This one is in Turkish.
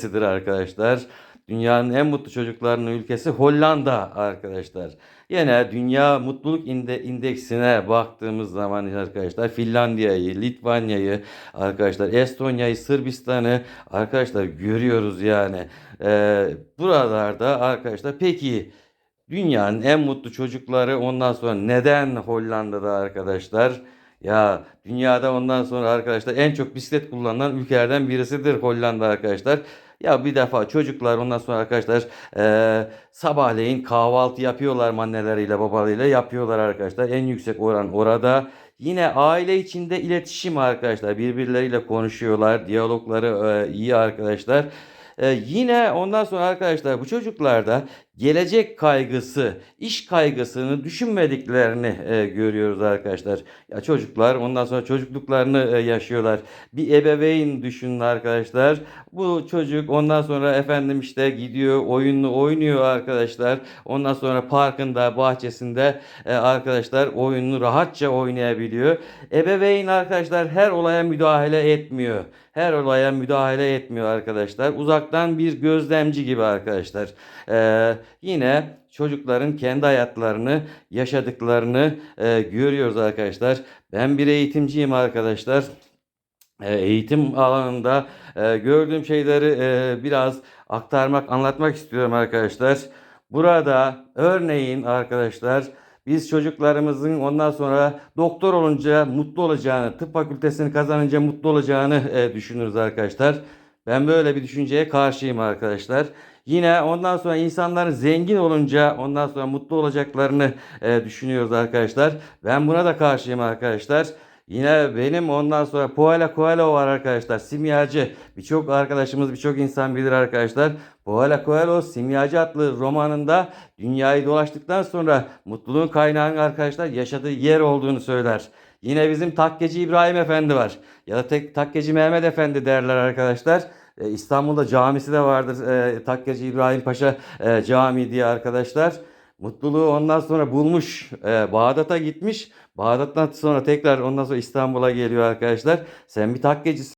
ülkesidir arkadaşlar. Dünyanın en mutlu çocuklarının ülkesi Hollanda arkadaşlar. Yine dünya mutluluk inde indeksine baktığımız zaman arkadaşlar Finlandiya'yı, Litvanya'yı, arkadaşlar Estonya'yı, Sırbistan'ı arkadaşlar görüyoruz yani. Ee, buralarda arkadaşlar peki dünyanın en mutlu çocukları ondan sonra neden Hollanda'da arkadaşlar? Ya dünyada ondan sonra arkadaşlar en çok bisiklet kullanılan ülkelerden birisidir Hollanda arkadaşlar. Ya bir defa çocuklar ondan sonra arkadaşlar eee sabahleyin kahvaltı yapıyorlar anneleriyle babalarıyla yapıyorlar arkadaşlar. En yüksek oran orada. Yine aile içinde iletişim arkadaşlar. Birbirleriyle konuşuyorlar. Diyalogları eee, iyi arkadaşlar. Eee, yine ondan sonra arkadaşlar bu çocuklarda gelecek kaygısı, iş kaygısını düşünmediklerini e, görüyoruz arkadaşlar. Ya çocuklar ondan sonra çocukluklarını e, yaşıyorlar. Bir ebeveyn düşünün arkadaşlar. Bu çocuk ondan sonra efendim işte gidiyor oyununu oynuyor arkadaşlar. Ondan sonra parkında, bahçesinde e, arkadaşlar oyununu rahatça oynayabiliyor. Ebeveyn arkadaşlar her olaya müdahale etmiyor. Her olaya müdahale etmiyor arkadaşlar. Uzaktan bir gözlemci gibi arkadaşlar. Ee, yine çocukların kendi hayatlarını yaşadıklarını e, görüyoruz arkadaşlar. Ben bir eğitimciyim arkadaşlar. E, Eğitim alanında e, gördüğüm şeyleri e, biraz aktarmak, anlatmak istiyorum arkadaşlar. Burada örneğin arkadaşlar biz çocuklarımızın ondan sonra doktor olunca mutlu olacağını, tıp fakültesini kazanınca mutlu olacağını düşünürüz arkadaşlar. Ben böyle bir düşünceye karşıyım arkadaşlar. Yine ondan sonra insanların zengin olunca ondan sonra mutlu olacaklarını e, düşünüyoruz arkadaşlar. Ben buna da karşıyım arkadaşlar. Yine benim ondan sonra Paulo Coelho var arkadaşlar. Simyacı. Birçok arkadaşımız, birçok insan bilir arkadaşlar. Paulo Coelho Simyacı adlı romanında dünyayı dolaştıktan sonra mutluluğun kaynağının arkadaşlar yaşadığı yer olduğunu söyler. Yine bizim Takkeci İbrahim Efendi var. Ya da tek Takkeci Mehmet Efendi derler arkadaşlar. E, İstanbul'da camisi de vardır. E, Takkeci İbrahim Paşa e, Camii diye arkadaşlar. Mutluluğu ondan sonra bulmuş. E, Bağdat'a gitmiş. Bağdat'tan sonra tekrar ondan sonra İstanbul'a geliyor arkadaşlar. Sen bir takkecisin.